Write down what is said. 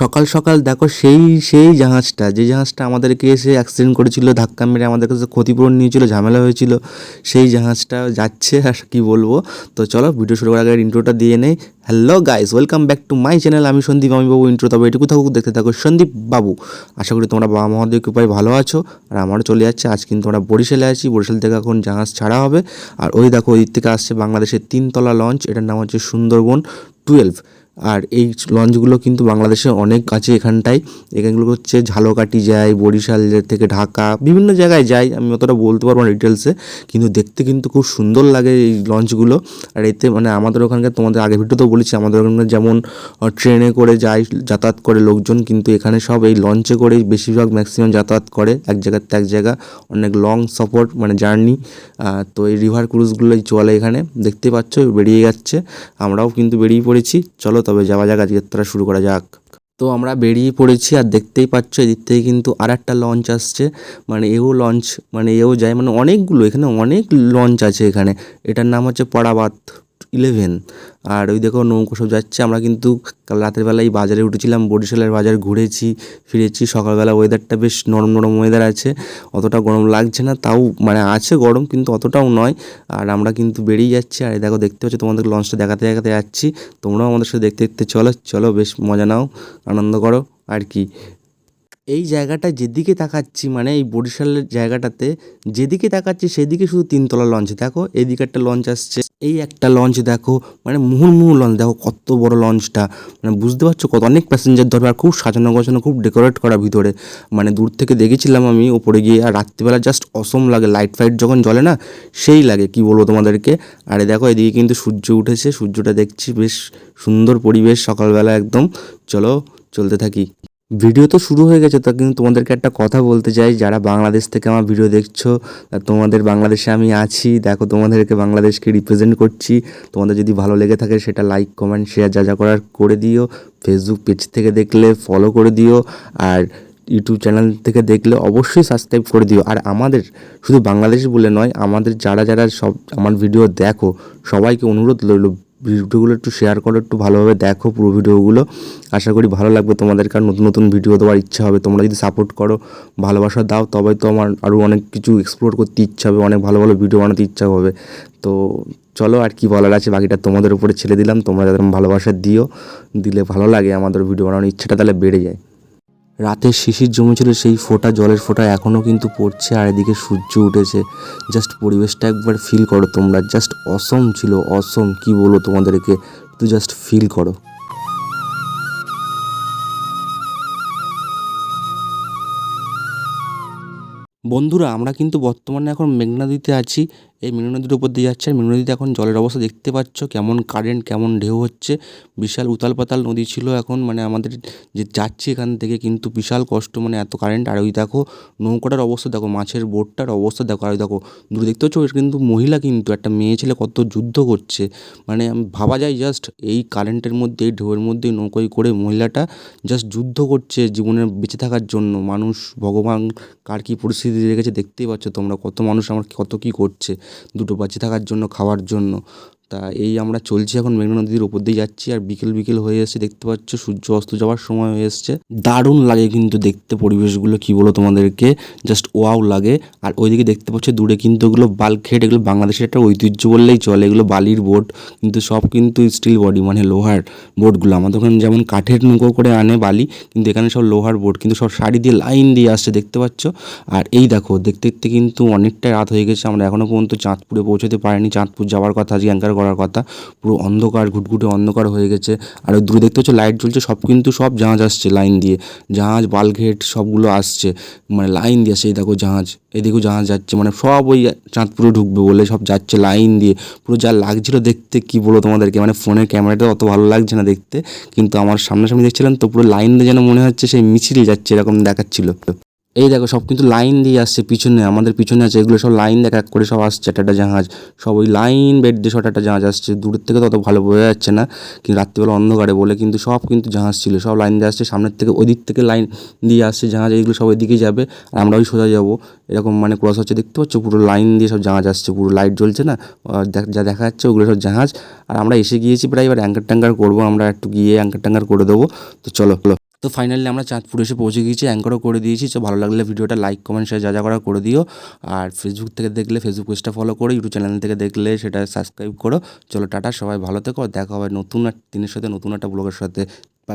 সকাল সকাল দেখো সেই সেই জাহাজটা, যে জাহাজটা আমাদেরকে এসে অ্যাক্সিডেন্ট করেছিল, ধাক্কা মেরে আমাদের কাছে ক্ষতিপূরণ নিয়েছিল, ঝামেলা হয়েছিল, সেই জাহাজটা যাচ্ছে আর কি বলব। তো চলো ভিডিও শুরু করার আগে ইন্ট্রোটা দিয়ে নেই। Hello guys welcome back to my channel আমি সন্দীপ, আমি বাবু ইন্ট্রো তবে এটুকু থাকুক, দেখতে থাকো সন্দীপ বাবু। আশা করি তোমরা বাবা মহাদেব কৃপায় ভালো আছো আর আমারও চলে যাচ্ছে। আজ কিন্তু আমরা বরিশালে আছি। বরিশাল থেকে এখন জাহাজ ছাড়া হবে। আর ওই দেখো, ওই থেকে আসছে বাংলাদেশের তিনতলা লঞ্চ এটার নাম হচ্ছে সুন্দরবন টুয়েলভ আর এই লঞ্চগুলো কিন্তু বাংলাদেশে অনেক আছে এখানটায়। এখানগুলো হচ্ছে ঝালকাঠি যায়, বরিশাল থেকে ঢাকা, বিভিন্ন জায়গায় যায়। আমি অতটা বলতে পারব না ডিটেলসে কিন্তু দেখতে কিন্তু খুব সুন্দর লাগে এই লঞ্চগুলো। আর এতে মানে আমাদের ওখানকার তোমাদের আগে ভিডিওতেও বলেছি, আমাদের ওখানে যেমন ট্রেনে করে যায়, যাতায়াত করে লোকজন, কিন্তু এখানে সব এই লঞ্চে করেই বেশিরভাগ ম্যাক্সিমাম যাতায়াত করে, এক জায়গার থেকে এক জায়গা। অনেক লং সফর মানে জার্নি তো এই রিভার ক্রুজগুলোই চলে এখানে। দেখতে পাচ্ছ, বেরিয়ে যাচ্ছে। আমরাও কিন্তু বেরিয়ে পড়েছি। চলো তবে যাওয়া যাক, আজকে তারা শুরু করা যাক। তো আমরা বেরিয়ে পড়েছি আর দেখতেই পাচ্ছ এদিক থেকে কিন্তু আর একটা লঞ্চ আসছে। মানে এও লঞ্চ মানে এও যায় মানে অনেকগুলো, এখানে অনেক লঞ্চ আছে এখানে। এটার নাম হচ্ছে পড়াবাত। ইলেভেন আর ওই দেখো নৌকো সব যাচ্ছে, আমরা কিন্তু কাল রাতের বেলায় বাজারে উঠেছিলাম, বরিশালের বাজার ঘুরেছি, ফিরেছি, সকালবেলা ওয়েদারটা বেশ নরম নরম ওয়েদার আছে, অতটা গরম লাগছে না, তাও মানে আছে গরম, কিন্তু অতটাও নয়। আর আমরা কিন্তু বেরিয়ে যাচ্ছি, আর দেখো দেখতে পাচ্ছ, তোমাদের লঞ্চটা দেখাতে দেখাতে যাচ্ছি, তোমরাও আমাদের সাথে দেখতে দেখতে চলো চলো বেশ মজা নাও, আনন্দ করো, আর কি। এই জায়গাটা যেদিকে তাকাচ্ছি মানে এই বরিশালের জায়গাটাতে যেদিকে তাকাচ্ছি, সেদিকে শুধু তিনতলা লঞ্চ, দেখো, এদিকে একটা লঞ্চ আসছে। এই একটা লঞ্চ দেখো মানে মুহুর্মুহু লঞ্চ দেখো, কত বড় লঞ্চটা মানে বুঝতে পারছ কত, অনেক প্যাসেঞ্জার ধরবে আর খুব সাজানো গোছানো, খুব ডেকোরেট করা ভিতরে। মানে দূর থেকে দেখেছিলাম আমি ওপরে গিয়ে, আর রাত্রিবেলা জাস্ট অসম লাগে লাইট ফাইট যখন জ্বলে না, সেই লাগে, কি বলব তোমাদেরকে। আরে দেখো, এদিকে কিন্তু সূর্য উঠেছে, সূর্যটা দেখছি, বেশ সুন্দর পরিবেশ সকালবেলা একদম। চলো, চলতে থাকি। ভিডিও তো শুরু হয়ে গেছে, তা কিন্তু তোমাদেরকে একটা কথা বলতে চাই। যারা বাংলাদেশ থেকে আমার ভিডিও দেখছ তোমাদের বাংলাদেশে আমি আছি। দেখো, তোমাদেরকে বাংলাদেশকে রিপ্রেজেন্ট করছি। তোমাদের যদি ভালো লেগে থাকে, সেটা লাইক কমেন্ট শেয়ার যা যা করার করে দিও। ফেসবুক পেজ থেকে দেখলে ফলো করে দিও। আর ইউটিউব চ্যানেল থেকে দেখলে অবশ্যই সাবস্ক্রাইব করে দিও। আর আমাদের শুধু বাংলাদেশ বলে নয়, আমাদের যারা যারা সব আমার ভিডিও দেখো, সবাইকে অনুরোধ রইল ভিডিওগুলো একটু শেয়ার করো, একটু ভালোভাবে দেখো পুরো ভিডিওগুলো। আশা করি ভালো লাগবে তোমাদের, কারণ নতুন নতুন ভিডিও দেওয়ার ইচ্ছা হবে। তোমরা যদি সাপোর্ট করো, ভালোবাসা দাও, তবে তো আমার আরও অনেক কিছু এক্সপ্লোর করতে ইচ্ছা হবে, অনেক ভালো ভালো ভিডিও বানাতে ইচ্ছা হবে। তো চলো আর কি বলার আছে, বাকিটা তোমাদের উপরে ছেড়ে দিলাম। তোমরা যাদের ভালোবাসা দিও, দিলে ভালো লাগে আমাদের ভিডিও বানানোর ইচ্ছাটা তাহলে বেড়ে যায়। রাতের শিশির জমেছিল সেই ফোঁটা, জলের ফোঁটা এখনও কিন্তু পড়ছে আর এদিকে সূর্য উঠেছে। জাস্ট পরিবেশটা একবার ফিল করো তোমরা। জাস্ট অসম ছিল অসম কি বলো তোমাদেরকে? তুই জাস্ট ফিল করো। বন্ধুরা, আমরা কিন্তু বর্তমানে এখন মেঘনা নদীতে আছি। এই মেঘনা নদীর উপর দিয়ে যাচ্ছে। মেঘনা নদীতে এখন জলের অবস্থা দেখতে পাচ্ছ। কেমন কারেন্ট কেমন ঢেউ হচ্ছে। বিশাল উতাল পাতাল নদী ছিল এখন। মানে আমাদের যে যাচ্ছি এখান থেকে কিন্তু বিশাল কষ্ট। মানে এত কারেন্ট আর ওই দেখো নৌকাটার অবস্থা দেখো, মাছের বোটটার অবস্থা দেখো। আর ওই দেখো, দূরে দেখতে পাচ্ছ? কিন্তু মহিলা কিন্তু, একটা মেয়ে ছেলে কত যুদ্ধ করছে। মানে আমি ভাবা যায় জাস্ট এই কারেন্টের মধ্যে এই ঢেউয়ের মধ্যে নৌকোয় করে মহিলাটা জাস্ট যুদ্ধ করছে জীবনে বেঁচে থাকার জন্য। মানুষ, ভগবান, কার কী পরিস্থিতি রেখেছে দেখতেই পাচ্ছ তোমরা। কত মানুষ আমার কত কী করছে। দুটো পাখি থাকার জন্য খাওয়ার জন্য। তা এই আমরা চলছি এখন মেঘনা নদীর উপর দিয়ে যাচ্ছি আর বিকেল বিকেল হয়ে এসছে দেখতে পাচ্ছ সূর্য অস্ত যাওয়ার সময় হয়ে এসছে। দারুণ লাগে কিন্তু দেখতে পরিবেশগুলো, কি বলো তোমাদেরকে? জাস্ট ওয়াও লাগে। আর ওইদিকে দেখতে পাচ্ছ দূরে কিন্তু এগুলো বাল্কহেড এগুলো বাংলাদেশের একটা ঐতিহ্য বললেই চলে। এগুলো বালির বোট, কিন্তু সব কিন্তু স্টিল বডি মানে লোহার বোটগুলো। আমাদের ওখানে যেমন কাঠের নৌকো করে আনে বালি, কিন্তু এখানে সব লোহার বোট, কিন্তু সব শাড়ি দিয়ে লাইন দিয়ে আসছে, দেখতে পাচ্ছ? আর এই দেখো, দেখতে দেখতে কিন্তু অনেকটা রাত হয়ে গেছে। আমরা এখনও পর্যন্ত চাঁদপুরে পৌঁছতে পারিনি। চাঁদপুর যাওয়ার কথা আজকে অ্যাঙ্কার করার কথা। পুরো অন্ধকার, ঘুটঘুটে অন্ধকার হয়ে গেছে। আর দূরে দেখতে হচ্ছে লাইট জ্বলছে, সব কিন্তু সব জাহাজ আসছে লাইন দিয়ে। জাহাজ, বালঘেট, সবগুলো আসছে। মানে লাইন দিয়ে এই দেখো জাহাজ। এদিকেও জাহাজ যাচ্ছে। মানে সব ওই চাঁদপুরে ঢুকবে বলে সব যাচ্ছে লাইন দিয়ে। পুরো যা লাগছিল দেখতে, কি বলো তোমাদেরকে? মানে ফোনের ক্যামেরাটা অত ভালো লাগছে না দেখতে। কিন্তু আমার সামনাসামনি দেখছিলাম তো পুরো লাইন দিয়ে যেন মনে হচ্ছে সেই মিছিল যাচ্ছে, এরকম দেখাচ্ছিল। এই দেখো, সব কিন্তু লাইন দিয়ে আসছে, পিছনে, আমাদের পিছনে আছে, এগুলো সব লাইন দেখা করে সব আসছে একটা জাহাজ, সব ওই লাইন বেড দিয়ে সব একটা জাহাজ আসছে, দূরের থেকে তো অত ভালো বোঝা যাচ্ছে না, কিন্তু রাত্রিবেলা অন্ধকারে বলে কিন্তু সব কিন্তু জাহাজ ছিল, সব লাইন দিয়ে আসছে, সামনের থেকে ওই দিক থেকে লাইন দিয়ে আসছে জাহাজ, এইগুলো সব ওইদিকে যাবে, আর আমরা ওই সোজা যাব, এরকম মানে ক্রস হচ্ছে, দেখতে পাচ্ছ, পুরো লাইন দিয়ে সব জাহাজ আসছে, পুরো লাইট জ্বলছে না যা দেখা যাচ্ছে ওগুলো সব জাহাজ, আর আমরা এসে গিয়েছি প্রায় এবার অ্যাঙ্কার ট্যাঙ্কার করব, আমরা একটু গিয়ে অ্যাঙ্কার ট্যাঙ্কার করে দেবো, তো চলো। তো ফাইনালি আমরা চাঁদপুর এসে পৌঁছে গিয়েছি অ্যাঙ্করও করে দিয়েছি। তো ভালো লাগলে ভিডিওটা লাইক কমেন্ট শেয়ার যা যা করা করে দিও। আর ফেসবুক থেকে দেখলে ফেসবুক পেজটা ফলো করো ইউটিউব চ্যানেল থেকে দেখলে সেটা সাবস্ক্রাইব করো। চলো টাটা, সবাই ভালো থেকো। দেখা হবে নতুন এক দিনের সাথে, নতুন একটা ব্লগের সাথে। বা